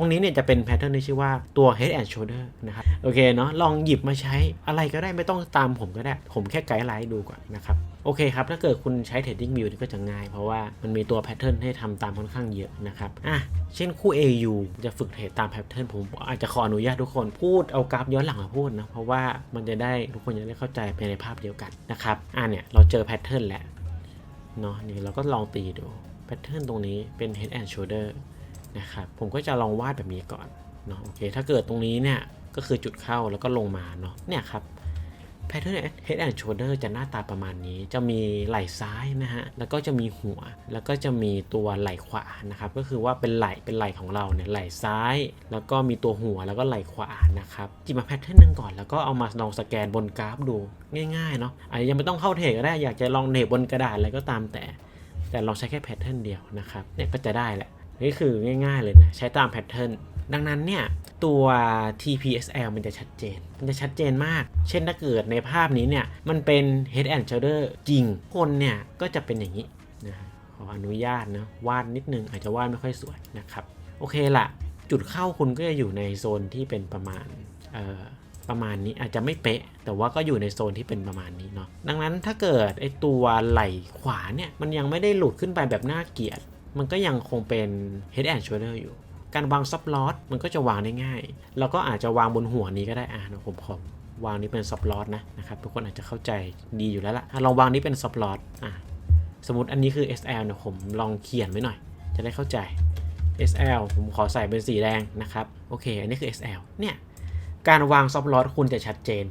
ตรงนี้เนี่ยจะเป็นแพทเทิร์นที่ชื่อว่าตัว head and shoulder นะครับโอเคเนาะลองหยิบมาใช้อะไรก็ได้ไม่ต้องตามผมก็ได้ ผมแค่ไกด์ไลน์ดูก่อนนะครับโอเคครับ ถ้าเกิดคุณใช้ trading view นี่ก็จะง่าย เพราะว่ามันมีตัวแพทเทิร์นให้ทำตามค่อนข้างเยอะนะครับอะเช่นคู่ AU จะฝึกเทรดตามแพทเทิร์นผมอาจจะขออนุญาตทุกคนพูดเอากราฟย้อนหลังมาพูดนะ เพราะว่ามันจะได้ทุกคนจะได้เข้าใจไปในภาพเดียวกันนะครับอะเนี่ยเราเจอแพทเทิร์นแล้วเนาะนี่เราก็ลองตีดูแพทเทิร์นตรงนี้เป็น head and shoulder นะครับผมก็จะลองวาดแบบนี้ก่อนเนาะโอเคถ้าเกิดตรงนี้เนี่ยก็คือจุดเข้าแล้วก็ลงมาเนาะเนี่ยครับแพทเทิร์น head and shoulder จะหน้าตาประมาณนี้ จะมีไหล่ซ้ายนะฮะ แล้วก็จะมีหัว แล้วก็จะมีตัวไหล่ขวานะครับ ก็คือว่าเป็นไหล่เป็นไหล่ของเราเนี่ยไหล่ซ้าย แล้วก็มีตัวหัวแล้วก็ไหล่ขวานะครับจิบมาแพทเทิร์นหนึ่งก่อนแล้วก็เอามาลองสแกนบนกราฟดูง่ายๆเนาะอาจจะยังไม่ต้องเข้าเทก็ได้อยากจะลองเนบบนกระดาษอะไรก็ตามแต่ แต่ลองใช้แค่แพทเทิร์นเดียวนะครับเนี่ยก็จะได้แหละ นี่คือง่ายๆเลยนะ ใช้ตามแพทเทิร์นดังนั้นเนี่ย ตัว TPSL มันจะชัดเจน มันจะชัดเจนมาก เช่นถ้าเกิดในภาพนี้เนี่ย มันเป็น head and shoulder จริง คนเนี่ย ก็จะเป็นอย่างนี้นะขออนุญาตนะ วาดนิดนึง อาจจะวาดไม่ค่อยสวยนะครับ โอเคละจุดเข้าคุณก็จะอยู่ในโซนที่เป็นประมาณประมาณนี้อาจจะไม่เป๊ะ แต่ว่าก็อยู่ในโซนที่เป็นประมาณนี้เนาะดังนั้นถ้าเกิดไอตัวไหล่ขวาเนี่ยมันยังไม่ได้หลุดขึ้นไปแบบน่าเกลียด มันก็ยังคงเป็น head and shoulder อยู่ การวางซับลอตมันก็จะวางได้ง่าย แล้วก็อาจจะวางบนหัวนี้ก็ได้อะเดี๋ยวผมขอวางนี้เป็นซับลอตนะนะครับทุกคนอาจจะเข้าใจดีอยู่แล้วละ่ะลองวางนี้เป็นซับลอตอะสมมติอันนี้คือ SL เนี่ยผมลองเขียนไว้หน่อย จะได้เข้าใจ SL ผมขอใส่เป็นสีแดงนะครับ โอเค อันนี้คือ SL เนี่ย การวางซับลอตคุณจะชัดเจน